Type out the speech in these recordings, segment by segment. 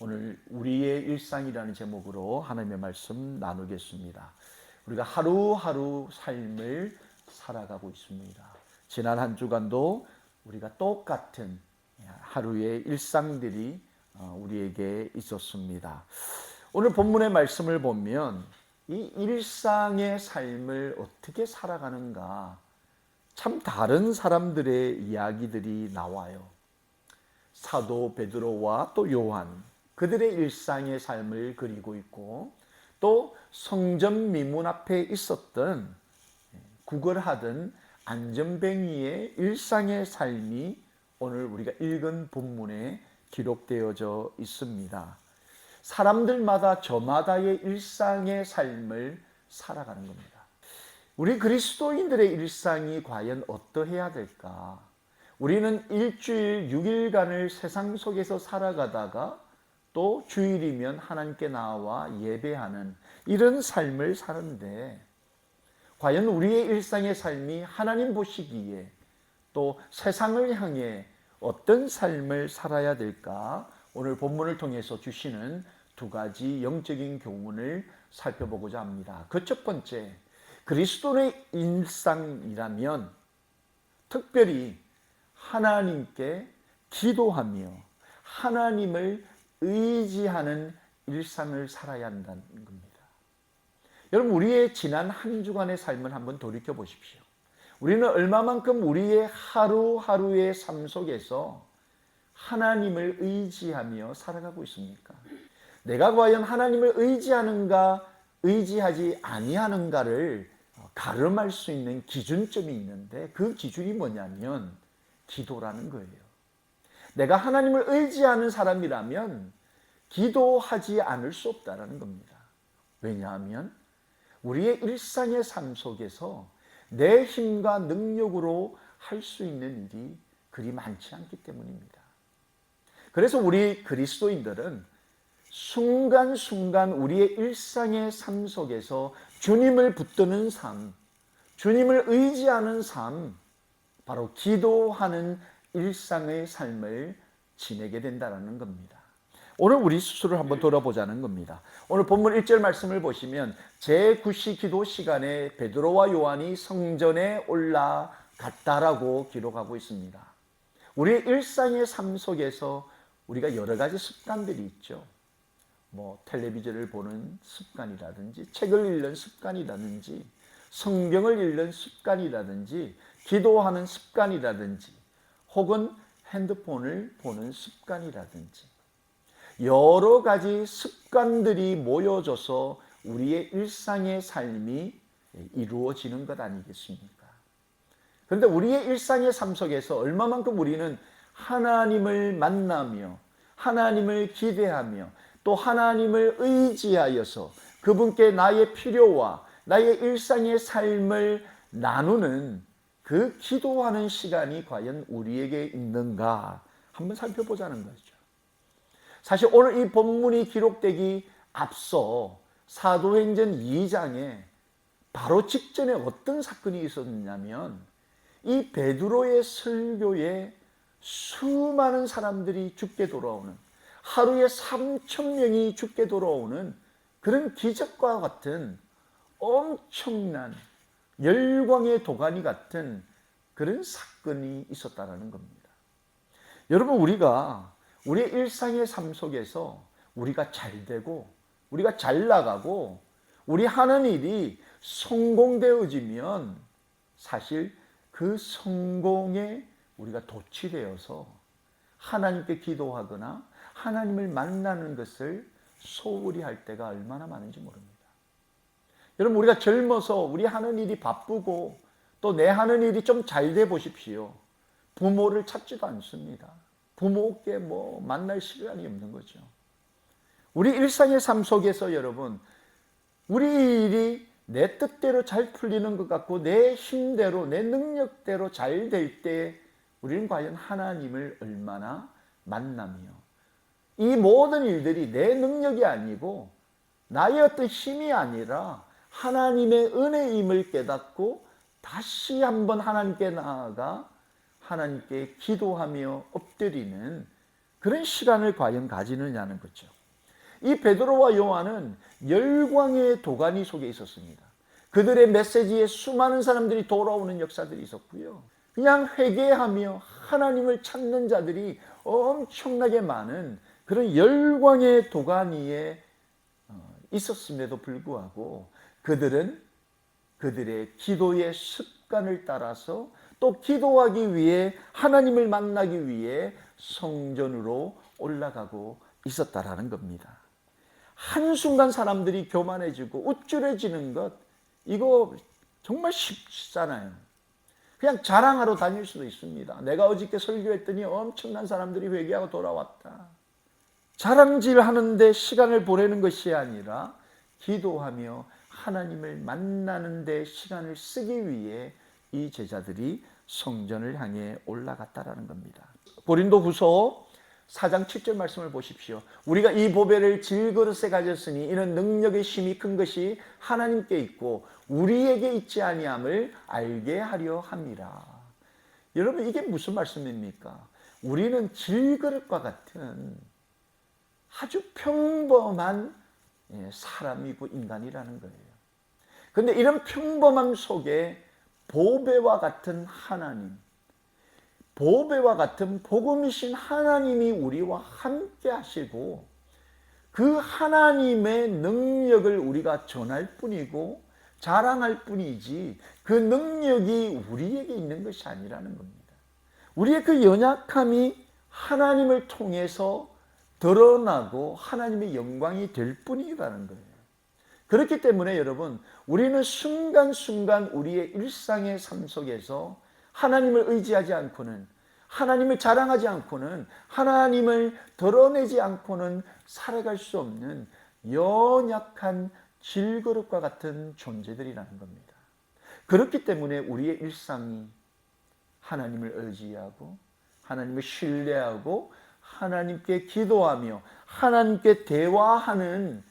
오늘 우리의 일상이라는 제목으로 하나님의 말씀 나누겠습니다. 우리가 하루하루 삶을 살아가고 있습니다. 지난 한 주간도 우리가 똑같은 하루의 일상들이 어, 우리에게 있었습니다. 오늘 본문의 말씀을 보면 이 일상의 삶을 어떻게 살아가는가 참 다른 사람들의 이야기들이 나와요. 사도 베드로와 또 요한 그들의 일상의 삶을 그리고 있고 또 성전 미문 앞에 있었던 구걸하던 안전뱅이의 일상의 삶이 오늘 우리가 읽은 본문에 기록되어져 있습니다. 사람들마다 저마다의 일상의 삶을 살아가는 겁니다. 우리 그리스도인들의 일상이 과연 어떠해야 될까? 우리는 일주일 6일간을 세상 속에서 살아가다가 또 주일이면 하나님께 나와 예배하는 이런 삶을 사는데 과연 우리의 일상의 삶이 하나님 보시기에 또 세상을 향해 어떤 삶을 살아야 될까? 오늘 본문을 통해서 주시는 두 가지 영적인 교훈을 살펴보고자 합니다. 그 첫 번째, 그리스도의 일상이라면 특별히 하나님께 기도하며 하나님을 의지하는 일상을 살아야 한다는 겁니다. 여러분, 우리의 지난 한 주간의 삶을 한번 돌이켜 보십시오. 우리는 얼마만큼 우리의 하루하루의 삶 속에서 하나님을 의지하며 살아가고 있습니까? 내가 과연 하나님을 의지하는가, 의지하지 아니하는가를 가름할 수 있는 기준점이 있는데 그 기준이 뭐냐면 기도라는 거예요. 내가 하나님을 의지하는 사람이라면 기도하지 않을 수 없다라는 겁니다. 왜냐하면 우리의 일상의 삶 속에서 내 힘과 능력으로 할 수 있는 일이 그리 많지 않기 때문입니다. 그래서 우리 그리스도인들은 순간순간 우리의 일상의 삶 속에서 주님을 붙드는 삶, 주님을 의지하는 삶, 바로 기도하는 일상의 삶을 지내게 된다는 겁니다. 오늘 우리 스스로를 한번 돌아보자는 겁니다. 오늘 본문 1절 말씀을 보시면 제9시 기도 시간에 베드로와 요한이 성전에 올라갔다라고 기록하고 있습니다. 우리의 일상의 삶 속에서 우리가 여러 가지 습관들이 있죠. 뭐 텔레비전을 보는 습관이라든지 책을 읽는 습관이라든지 성경을 읽는 습관이라든지 기도하는 습관이라든지 혹은 핸드폰을 보는 습관이라든지 여러 가지 습관들이 모여져서 우리의 일상의 삶이 이루어지는 것 아니겠습니까? 그런데 우리의 일상의 삶 속에서 얼마만큼 우리는 하나님을 만나며 하나님을 기대하며 또 하나님을 의지하여서 그분께 나의 필요와 나의 일상의 삶을 나누는 그 기도하는 시간이 과연 우리에게 있는가 한번 살펴보자는 거죠. 사실 오늘 이 본문이 기록되기 앞서 사도행전 2장에 바로 직전에 어떤 사건이 있었냐면 이 베드로의 설교에 수많은 사람들이 죽게 돌아오는 하루에 3천 명이 죽게 돌아오는 그런 기적과 같은 엄청난 열광의 도가니 같은 그런 사건이 있었다라는 겁니다. 여러분 우리가 우리의 일상의 삶 속에서 우리가 잘 되고 우리가 잘 나가고 우리 하는 일이 성공되어지면 사실 그 성공에 우리가 도취되어서 하나님께 기도하거나 하나님을 만나는 것을 소홀히 할 때가 얼마나 많은지 모릅니다. 여러분 우리가 젊어서 우리 하는 일이 바쁘고 또 내 하는 일이 좀 잘 돼 보십시오. 부모를 찾지도 않습니다. 부모께 뭐 만날 시간이 없는 거죠. 우리 일상의 삶 속에서 여러분 우리 일이 내 뜻대로 잘 풀리는 것 같고 내 힘대로 내 능력대로 잘 될 때 우리는 과연 하나님을 얼마나 만나며 이 모든 일들이 내 능력이 아니고 나의 어떤 힘이 아니라 하나님의 은혜임을 깨닫고 다시 한번 하나님께 나아가 하나님께 기도하며 엎드리는 그런 시간을 과연 가지느냐는 거죠. 이 베드로와 요한은 열광의 도가니 속에 있었습니다. 그들의 메시지에 수많은 사람들이 돌아오는 역사들이 있었고요. 그냥 회개하며 하나님을 찾는 자들이 엄청나게 많은 그런 열광의 도가니에 어, 있었음에도 불구하고 그들은 그들의 기도의 습관을 따라서 또 기도하기 위해 하나님을 만나기 위해 성전으로 올라가고 있었다라는 겁니다. 한순간 사람들이 교만해지고 우쭐해지는 것 이거 정말 쉽잖아요. 그냥 자랑하러 다닐 수도 있습니다. 내가 어저께 설교했더니 엄청난 사람들이 회개하고 돌아왔다. 자랑질 하는데 시간을 보내는 것이 아니라 기도하며 하나님을 만나는 데 시간을 쓰기 위해 이 제자들이 성전을 향해 올라갔다라는 겁니다. 고린도 후서 4장 7절 말씀을 보십시오. 우리가 이 보배를 질그릇에 가졌으니 이는 능력의 힘이 큰 것이 하나님께 있고 우리에게 있지 아니함을 알게 하려 함이라. 여러분 이게 무슨 말씀입니까? 우리는 질그릇과 같은 아주 평범한 예, 사람이고 인간이라는 거예요. 근데 이런 평범함 속에 보배와 같은 하나님, 보배와 같은 복음이신 하나님이 우리와 함께 하시고 그 하나님의 능력을 우리가 전할 뿐이고 자랑할 뿐이지 그 능력이 우리에게 있는 것이 아니라는 겁니다. 우리의 그 연약함이 하나님을 통해서 드러나고 하나님의 영광이 될 뿐이라는 거예요. 그렇기 때문에 여러분, 우리는 순간순간 우리의 일상의 삶 속에서 하나님을 의지하지 않고는 하나님을 자랑하지 않고는 하나님을 드러내지 않고는 살아갈 수 없는 연약한 질그릇과 같은 존재들이라는 겁니다. 그렇기 때문에 우리의 일상이 하나님을 의지하고 하나님을 신뢰하고 하나님께 기도하며 하나님께 대화하는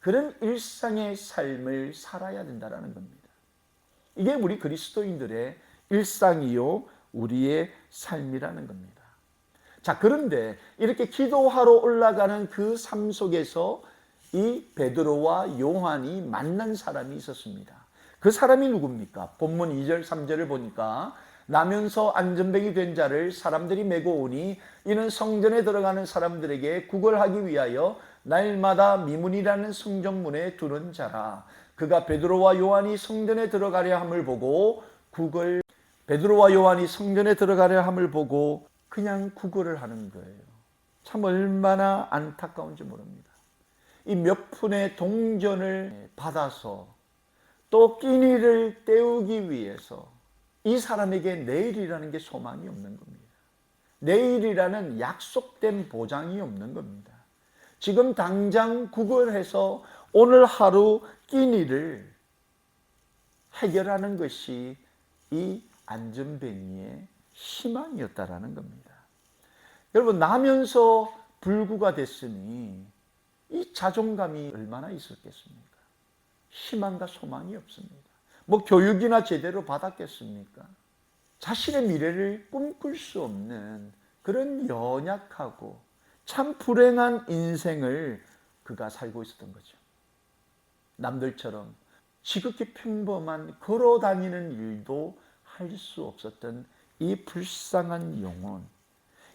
그런 일상의 삶을 살아야 된다는 겁니다. 이게 우리 그리스도인들의 일상이요, 우리의 삶이라는 겁니다. 자, 그런데 이렇게 기도하러 올라가는 그 삶 속에서 이 베드로와 요한이 만난 사람이 있었습니다. 그 사람이 누굽니까? 본문 2절, 3절을 보니까 나면서 안전뱅이 된 자를 사람들이 메고 오니 이는 성전에 들어가는 사람들에게 구걸하기 위하여 날마다 미문이라는 성전문에 두는 자라. 그가 베드로와 요한이 성전에 들어가려 함을 보고 구걸 베드로와 요한이 성전에 들어가려 함을 보고 그냥 구걸을 하는 거예요. 참 얼마나 안타까운지 모릅니다. 이 몇 푼의 동전을 받아서 또 끼니를 때우기 위해서 이 사람에게 내일이라는 게 소망이 없는 겁니다. 내일이라는 약속된 보장이 없는 겁니다. 지금 당장 구걸해서 오늘 하루 끼니를 해결하는 것이 이 안전뱅이의 희망이었다라는 겁니다. 여러분 나면서 불구가 됐으니 이 자존감이 얼마나 있었겠습니까? 희망과 소망이 없습니다. 뭐 교육이나 제대로 받았겠습니까? 자신의 미래를 꿈꿀 수 없는 그런 연약하고 참 불행한 인생을 그가 살고 있었던 거죠. 남들처럼 지극히 평범한 걸어 다니는 일도 할 수 없었던 이 불쌍한 영혼.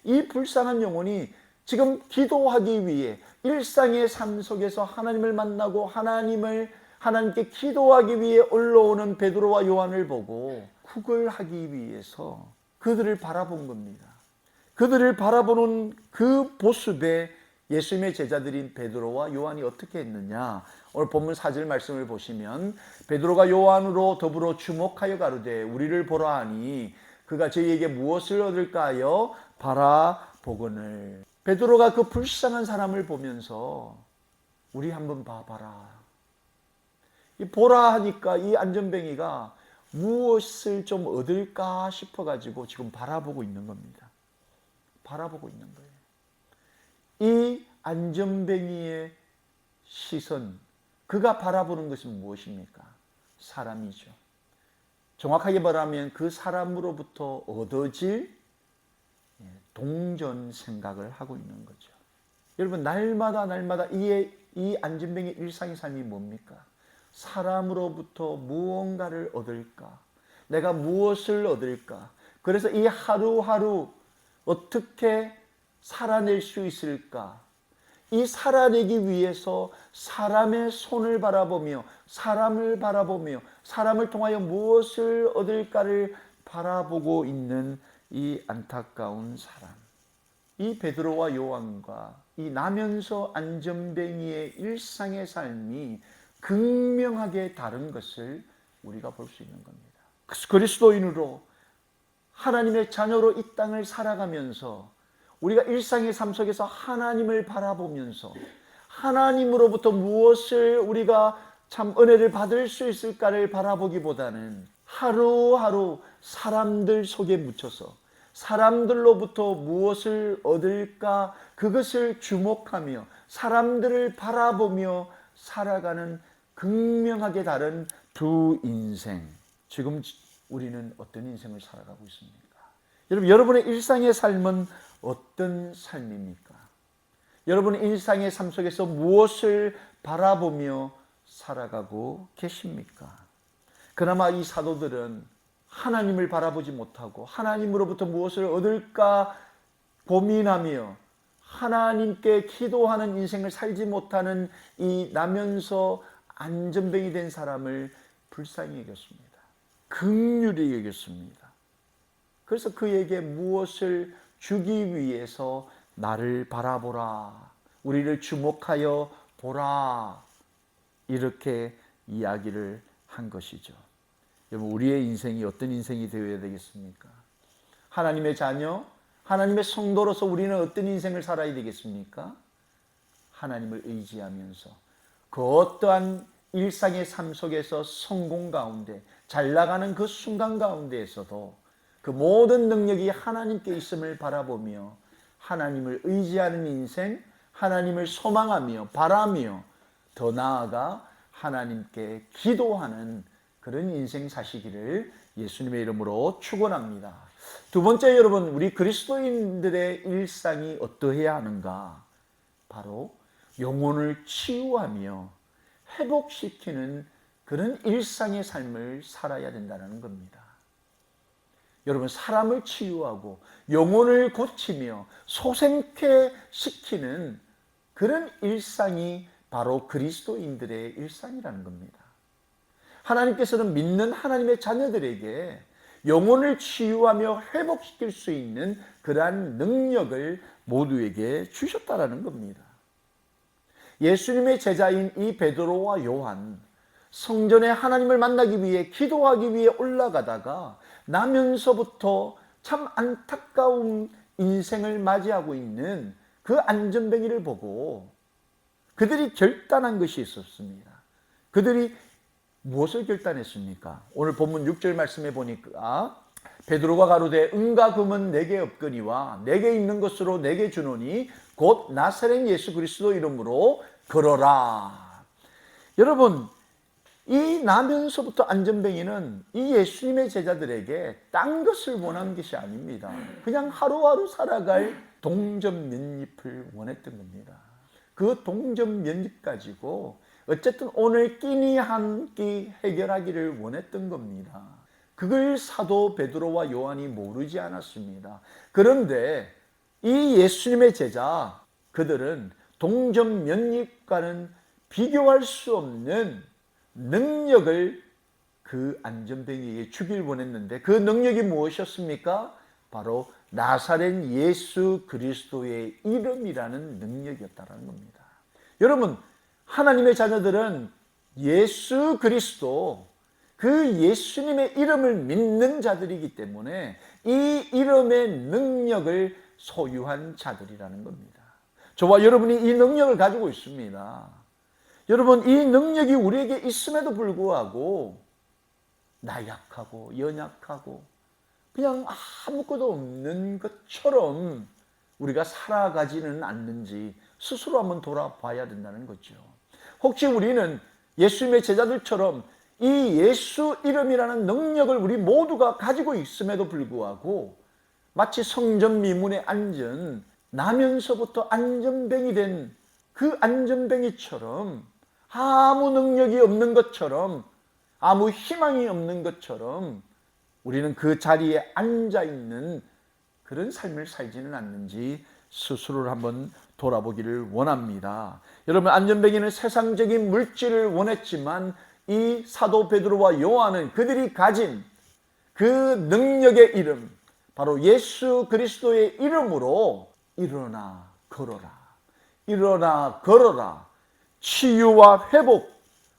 이 불쌍한 영혼이 지금 기도하기 위해 일상의 삶 속에서 하나님을 만나고 하나님을 하나님께 기도하기 위해 올라오는 베드로와 요한을 보고 구걸하기 위해서 그들을 바라본 겁니다. 그들을 바라보는 그 모습에 예수님의 제자들인 베드로와 요한이 어떻게 했느냐? 오늘 본문 4절 말씀을 보시면 베드로가 요한으로 더불어 주목하여 가로되 우리를 보라 하니 그가 저희에게 무엇을 얻을까요? 바라보거늘. 베드로가 그 불쌍한 사람을 보면서 우리 한번 봐봐라. 이 보라 하니까 이 안전뱅이가 무엇을 좀 얻을까 싶어가지고 지금 바라보고 있는 겁니다. 바라보고 있는 거예요. 이 안전뱅이의 시선, 그가 바라보는 것은 무엇입니까? 사람이죠. 정확하게 말하면 그 사람으로부터 얻어질 예, 동전 생각을 하고 있는 거죠. 여러분 날마다 날마다 이의 이 안진뱅의 일상의 삶이 뭡니까? 사람으로부터 무언가를 얻을까? 내가 무엇을 얻을까? 그래서 이 하루하루 어떻게 살아낼 수 있을까? 이 살아내기 위해서 사람의 손을 바라보며 사람을 바라보며 사람을 통하여 무엇을 얻을까를 바라보고 있는 이 안타까운 사람. 이 베드로와 요한과 이 나면서 안전뱅이의 일상의 삶이 극명하게 다른 것을 우리가 볼 수 있는 겁니다. 그리스도인으로 하나님의 자녀로 이 땅을 살아가면서 우리가 일상의 삶 속에서 하나님을 바라보면서 하나님으로부터 무엇을 우리가 참 은혜를 받을 수 있을까를 바라보기보다는 하루하루 사람들 속에 묻혀서 사람들로부터 무엇을 얻을까 그것을 주목하며 사람들을 바라보며 살아가는 극명하게 다른 두 인생. 지금 우리는 어떤 인생을 살아가고 있습니까? 여러분, 여러분의 일상의 삶은 어떤 삶입니까? 여러분의 일상의 삶 속에서 무엇을 바라보며 살아가고 계십니까? 그나마 이 사도들은 하나님을 바라보지 못하고 하나님으로부터 무엇을 얻을까 고민하며 하나님께 기도하는 인생을 살지 못하는 이 나면서 안전뱅이 된 사람을 불쌍히 여겼습니다. 극률이 여겼습니다. 그래서 그에게 무엇을 주기 위해서 나를 바라보라. 우리를 주목하여 보라. 이렇게 이야기를 한 것이죠. 여러분, 우리의 인생이 어떤 인생이 되어야 되겠습니까? 하나님의 자녀, 하나님의 성도로서 우리는 어떤 인생을 살아야 되겠습니까? 하나님을 의지하면서 그 어떠한 일상의 삶 속에서 성공 가운데 잘 나가는 그 순간 가운데에서도 그 모든 능력이 하나님께 있음을 바라보며 하나님을 의지하는 인생, 하나님을 소망하며 바라며 더 나아가 하나님께 기도하는 그런 인생 사시기를 예수님의 이름으로 축원합니다. 두 번째 여러분 우리 그리스도인들의 일상이 어떠해야 하는가? 바로 영혼을 치유하며 회복시키는 그런 일상의 삶을 살아야 된다는 겁니다. 여러분 사람을 치유하고 영혼을 고치며 소생케 시키는 그런 일상이 바로 그리스도인들의 일상이라는 겁니다. 하나님께서는 믿는 하나님의 자녀들에게 영혼을 치유하며 회복시킬 수 있는 그러한 능력을 모두에게 주셨다라는 겁니다. 예수님의 제자인 이 베드로와 요한 성전에 하나님을 만나기 위해 기도하기 위해 올라가다가 나면서부터 참 안타까운 인생을 맞이하고 있는 그 안전뱅이를 보고 그들이 결단한 것이 있었습니다. 그들이 무엇을 결단했습니까? 오늘 본문 6절 말씀에 보니까 베드로가 가로되 은과 금은 내게 없거니와 내게 있는 것으로 내게 주노니 곧 나사렛 예수 그리스도 이름으로 걸어라. 여러분 이 나면서부터 안전뱅이는 이 예수님의 제자들에게 딴 것을 원한 것이 아닙니다. 그냥 하루하루 살아갈 동전 몇 잎을 원했던 겁니다. 그 동전 몇잎 가지고 어쨌든 오늘 끼니 한 끼 해결하기를 원했던 겁니다. 그걸 사도 베드로와 요한이 모르지 않았습니다. 그런데 이 예수님의 제자 그들은 잎과는 비교할 수 없는 능력을 그 안전뱅이에게 주길 원했는데 그 능력이 무엇이었습니까? 바로 나사렛 예수 그리스도의 이름이라는 능력이었다는 겁니다. 여러분, 하나님의 자녀들은 예수 그리스도 그 예수님의 이름을 믿는 자들이기 때문에 이 이름의 능력을 소유한 자들이라는 겁니다. 저와 여러분이 이 능력을 가지고 있습니다. 여러분, 이 능력이 우리에게 있음에도 불구하고 나약하고 연약하고 그냥 아무것도 없는 것처럼 우리가 살아가지는 않는지 스스로 한번 돌아봐야 된다는 거죠. 혹시 우리는 예수님의 제자들처럼 이 예수 이름이라는 능력을 우리 모두가 가지고 있음에도 불구하고 마치 성전 미문에 앉은 나면서부터 안전뱅이 된 그 안전뱅이처럼 아무 능력이 없는 것처럼 아무 희망이 없는 것처럼 우리는 그 자리에 앉아 있는 그런 삶을 살지는 않는지 스스로를 한번 돌아보기를 원합니다. 여러분 안전뱅이는 세상적인 물질을 원했지만 이 사도 베드로와 요한은 그들이 가진 그 능력의 이름 바로 예수 그리스도의 이름으로 일어나 걸어라. 일어나 걸어라. 치유와 회복,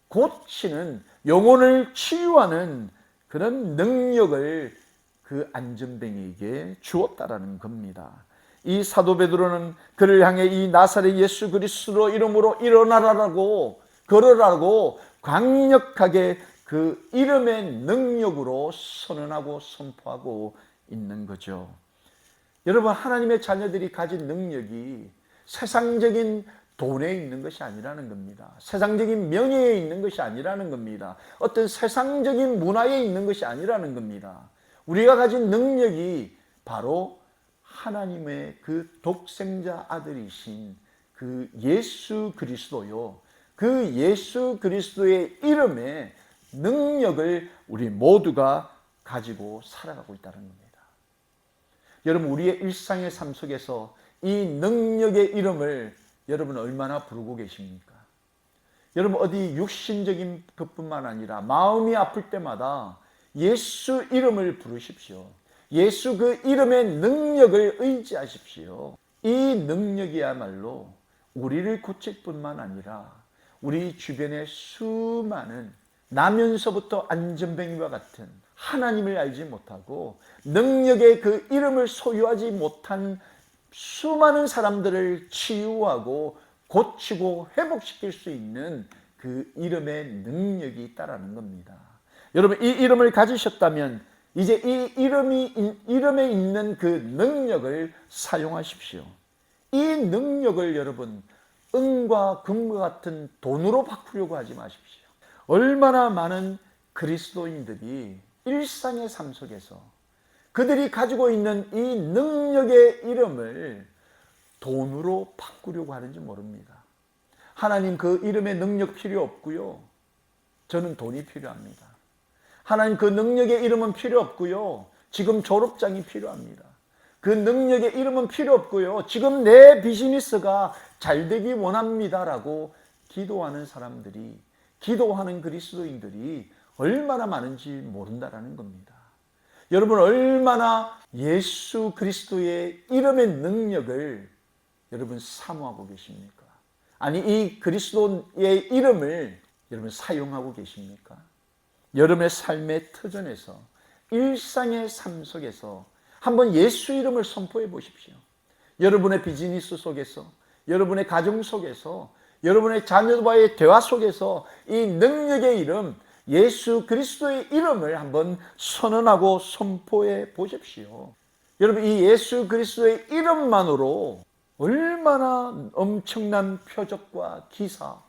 고치는 영혼을 치유하는 그런 능력을 그 안전뱅이에게 주었다라는 겁니다. 이 사도 베드로는 그를 향해 이 나사렛 예수 그리스도 이름으로 일어나라라고 걸어라고 강력하게 그 이름의 능력으로 선언하고 선포하고 있는 거죠. 여러분 하나님의 자녀들이 가진 능력이 세상적인 돈에 있는 것이 아니라는 겁니다. 세상적인 명예에 있는 것이 아니라는 겁니다. 어떤 세상적인 문화에 있는 것이 아니라는 겁니다. 우리가 가진 능력이 바로 하나님의 그 독생자 아들이신 그 예수 그리스도요. 그 예수 그리스도의 이름에 능력을 우리 모두가 가지고 살아가고 있다는 겁니다. 여러분 우리의 일상의 삶 속에서 이 능력의 이름을 여러분 얼마나 부르고 계십니까? 여러분 어디 육신적인 것뿐만 아니라 마음이 아플 때마다 예수 이름을 부르십시오. 예수 그 이름의 능력을 의지하십시오. 이 능력이야말로 우리를 고칠 뿐만 아니라 우리 주변의 수많은 나면서부터 안전뱅이와 같은 하나님을 알지 못하고 능력의 그 이름을 소유하지 못한 수많은 사람들을 치유하고 고치고 회복시킬 수 있는 그 이름의 능력이 있다라는 겁니다. 여러분 이 이름을 가지셨다면 이제 이 이름이 이름에 있는 그 능력을 사용하십시오. 이 능력을 여러분 은과 금과 같은 돈으로 바꾸려고 하지 마십시오. 얼마나 많은 그리스도인들이 일상의 삶 속에서 그들이 가지고 있는 이 능력의 이름을 돈으로 바꾸려고 하는지 모릅니다. 하나님 그 이름의 능력 필요 없고요. 저는 돈이 필요합니다. 하나님 그 능력의 이름은 필요 없고요. 지금 졸업장이 필요합니다. 그 능력의 이름은 필요 없고요. 지금 내 비즈니스가 잘 되기 원합니다라고 기도하는 사람들이 기도하는 그리스도인들이 얼마나 많은지 모른다라는 겁니다. 여러분 얼마나 예수 그리스도의 이름의 능력을 여러분 사모하고 계십니까? 아니 이 그리스도의 이름을 여러분 사용하고 계십니까? 여러분의 삶의 터전에서 일상의 삶 속에서 한번 예수 이름을 선포해 보십시오. 여러분의 비즈니스 속에서, 여러분의 가정 속에서, 여러분의 자녀와의 대화 속에서 이 능력의 이름, 예수 그리스도의 이름을 한번 선언하고 선포해 보십시오. 여러분, 이 예수 그리스도의 이름만으로 얼마나 엄청난 표적과 기사,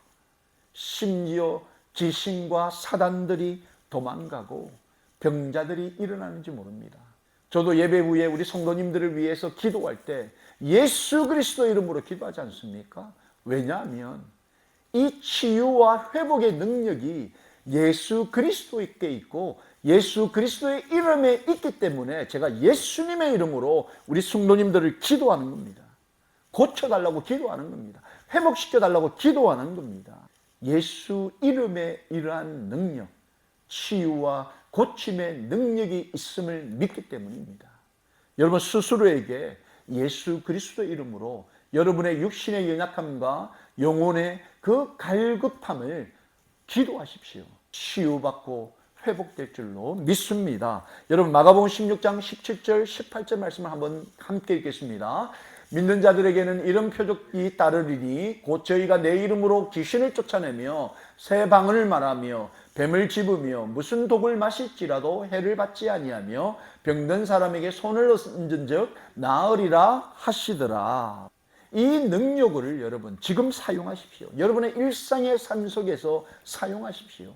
심지어 지신과 사단들이 도망가고 병자들이 일어나는지 모릅니다. 저도 예배 후에 우리 성도님들을 위해서 기도할 때 예수 그리스도 이름으로 기도하지 않습니까? 왜냐하면 이 치유와 회복의 능력이 예수 그리스도께 있고 예수 그리스도의 이름에 있기 때문에 제가 예수님의 이름으로 우리 성도님들을 기도하는 겁니다. 고쳐달라고 기도하는 겁니다. 회복시켜달라고 기도하는 겁니다. 예수 이름의 이러한 능력, 치유와 고침의 능력이 있음을 믿기 때문입니다. 여러분 스스로에게 예수 그리스도 이름으로 여러분의 육신의 연약함과 영혼의 그 갈급함을 기도하십시오. 치유받고 회복될 줄로 믿습니다. 여러분 마가복음 16장 17절 18절 말씀을 한번 함께 읽겠습니다. 믿는 자들에게는 이런 표적이 따르리니 곧 저희가 내 이름으로 귀신을 쫓아내며 새 방언을 말하며 뱀을 집으며 무슨 독을 마실지라도 해를 받지 아니하며 병든 사람에게 손을 얹은즉 나으리라 하시더라. 이 능력을 여러분 지금 사용하십시오. 여러분의 일상의 삶 속에서 사용하십시오.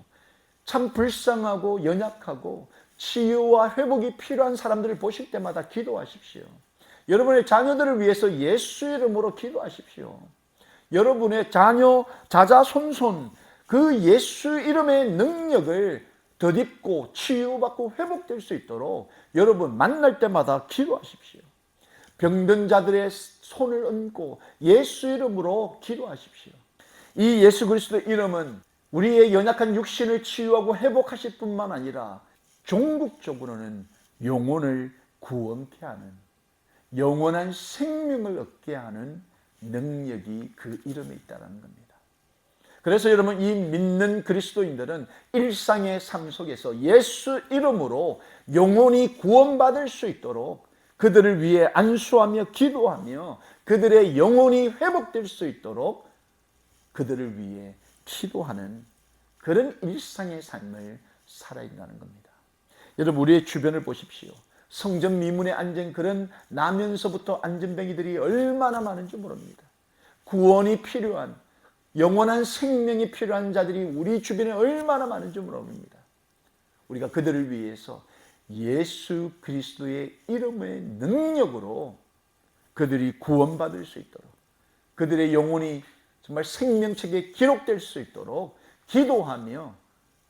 참 불쌍하고 연약하고 치유와 회복이 필요한 사람들을 보실 때마다 기도하십시오. 여러분의 자녀들을 위해서 예수 이름으로 기도하십시오. 여러분의 자녀, 자자 손손 그 예수 이름의 능력을 덧입고 치유받고 회복될 수 있도록 여러분 만날 때마다 기도하십시오. 병든 자들의 손을 얹고 예수 이름으로 기도하십시오. 이 예수 그리스도 이름은 우리의 연약한 육신을 치유하고 회복하실 뿐만 아니라 종국적으로는 영혼을 구원케 하는 영원한 생명을 얻게 하는 능력이 그 이름에 있다는 겁니다. 그래서 여러분 이 믿는 그리스도인들은 일상의 삶 속에서 예수 이름으로 영혼이 구원받을 수 있도록 그들을 위해 안수하며 기도하며 그들의 영혼이 회복될 수 있도록 그들을 위해 기도하는 그런 일상의 삶을 살아있다는 겁니다. 여러분 우리의 주변을 보십시오. 성전 미문에 앉은 그런 나면서부터 안전뱅이들이 얼마나 많은지 모릅니다. 구원이 필요한 영원한 생명이 필요한 자들이 우리 주변에 얼마나 많은지 모릅니다. 우리가 그들을 위해서 예수 그리스도의 이름의 능력으로 그들이 구원받을 수 있도록 그들의 영혼이 정말 생명책에 기록될 수 있도록 기도하며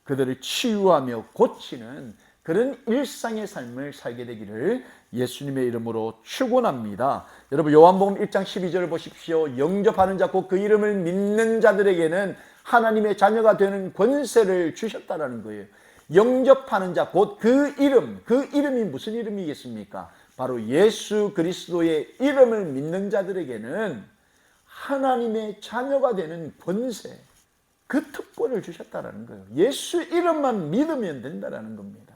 그들을 치유하며 고치는 그런 일상의 삶을 살게 되기를 예수님의 이름으로 축원합니다. 여러분 요한복음 1장 12절을 보십시오. 영접하는 자곧그 이름을 믿는 자들에게는 하나님의 자녀가 되는 권세를 주셨다라는 거예요. 영접하는 자 곧 그 이름, 그 이름이 무슨 이름이겠습니까? 바로 예수 그리스도의 이름을 믿는 자들에게는 하나님의 자녀가 되는 권세, 그 특권을 주셨다라는 거예요. 예수 이름만 믿으면 된다라는 겁니다.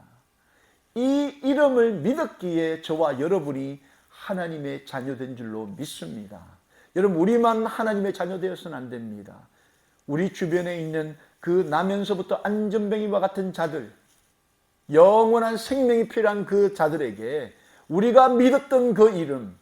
이 이름을 믿었기에 저와 여러분이 하나님의 자녀된 줄로 믿습니다. 여러분 우리만 하나님의 자녀 되어서는 안 됩니다. 우리 주변에 있는 그 나면서부터 안전뱅이와 같은 자들, 영원한 생명이 필요한 그 자들에게 우리가 믿었던 그 이름,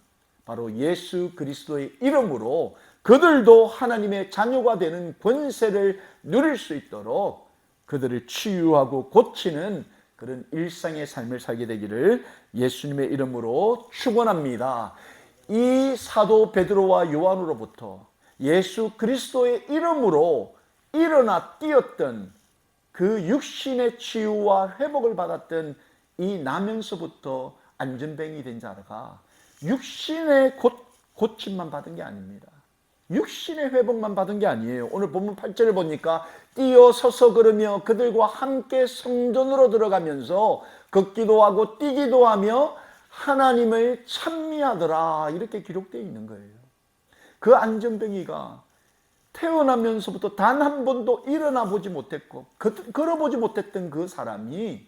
바로 예수 그리스도의 이름으로 그들도 하나님의 자녀가 되는 권세를 누릴 수 있도록 그들을 치유하고 고치는 그런 일상의 삶을 살게 되기를 예수님의 이름으로 축원합니다. 이 사도 베드로와 요한으로부터 예수 그리스도의 이름으로 일어나 뛰었던 그 육신의 치유와 회복을 받았던 이 나면서부터 안전뱅이 된 자가 육신의 고, 고침만 받은 게 아닙니다. 육신의 회복만 받은 게 아니에요. 오늘 본문 8절을 보니까 뛰어서서 걸으며 그들과 함께 성전으로 들어가면서 걷기도 하고 뛰기도 하며 하나님을 찬미하더라. 이렇게 기록되어 있는 거예요. 그 안전뱅이가 태어나면서부터 단 한 번도 일어나 보지 못했고 걸어보지 못했던 그 사람이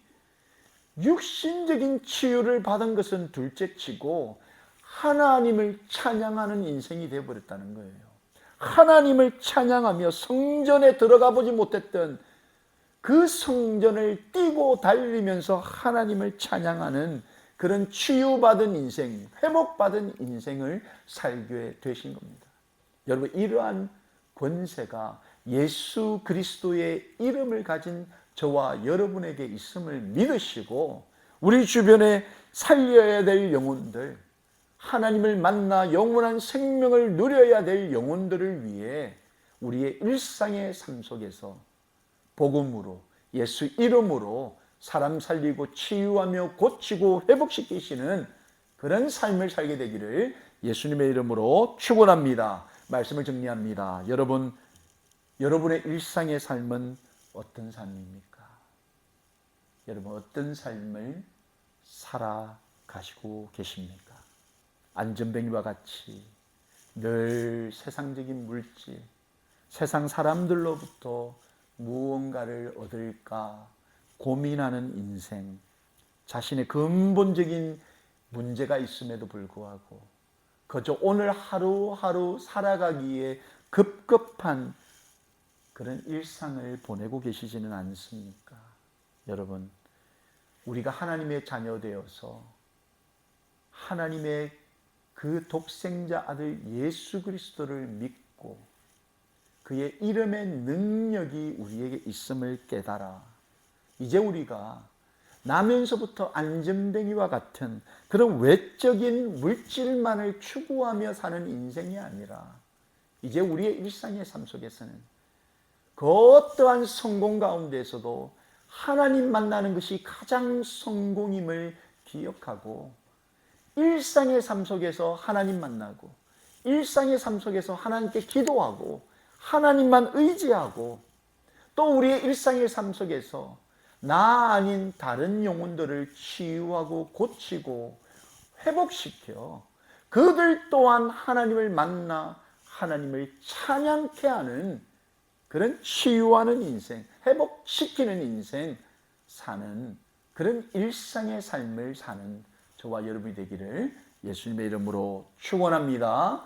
육신적인 치유를 받은 것은 둘째치고 하나님을 찬양하는 인생이 되어버렸다는 거예요. 하나님을 찬양하며 성전에 들어가 보지 못했던 그 성전을 뛰고 달리면서 하나님을 찬양하는 그런 치유받은 인생, 회복받은 인생을 살게 되신 겁니다. 여러분, 이러한 권세가 예수 그리스도의 이름을 가진 저와 여러분에게 있음을 믿으시고 우리 주변에 살려야 될 영혼들, 하나님을 만나 영원한 생명을 누려야 될 영혼들을 위해 우리의 일상의 삶 속에서 복음으로 예수 이름으로 사람 살리고 치유하며 고치고 회복시키시는 그런 삶을 살게 되기를 예수님의 이름으로 축원합니다. 말씀을 정리합니다. 여러분 여러분의 일상의 삶은 어떤 삶입니까? 여러분 어떤 삶을 살아가시고 계십니까? 안전뱅이와 같이 늘 세상적인 물질, 세상 사람들로부터 무언가를 얻을까 고민하는 인생, 자신의 근본적인 문제가 있음에도 불구하고 그저 오늘 하루하루 살아가기에 급급한 그런 일상을 보내고 계시지는 않습니까? 여러분, 우리가 하나님의 자녀 되어서 하나님의 그 독생자 아들 예수 그리스도를 믿고 그의 이름의 능력이 우리에게 있음을 깨달아 이제 우리가 나면서부터 안전뱅이와 같은 그런 외적인 물질만을 추구하며 사는 인생이 아니라 이제 우리의 일상의 삶 속에서는 그 어떠한 성공 가운데서도 하나님 만나는 것이 가장 성공임을 기억하고 일상의 삶 속에서 하나님 만나고 일상의 삶 속에서 하나님께 기도하고 하나님만 의지하고 또 우리의 일상의 삶 속에서 나 아닌 다른 영혼들을 치유하고 고치고 회복시켜 그들 또한 하나님을 만나 하나님을 찬양케 하는 그런 치유하는 인생, 회복시키는 인생 사는 그런 일상의 삶을 사는 저와 여러분이 되기를 예수님의 이름으로 축원합니다.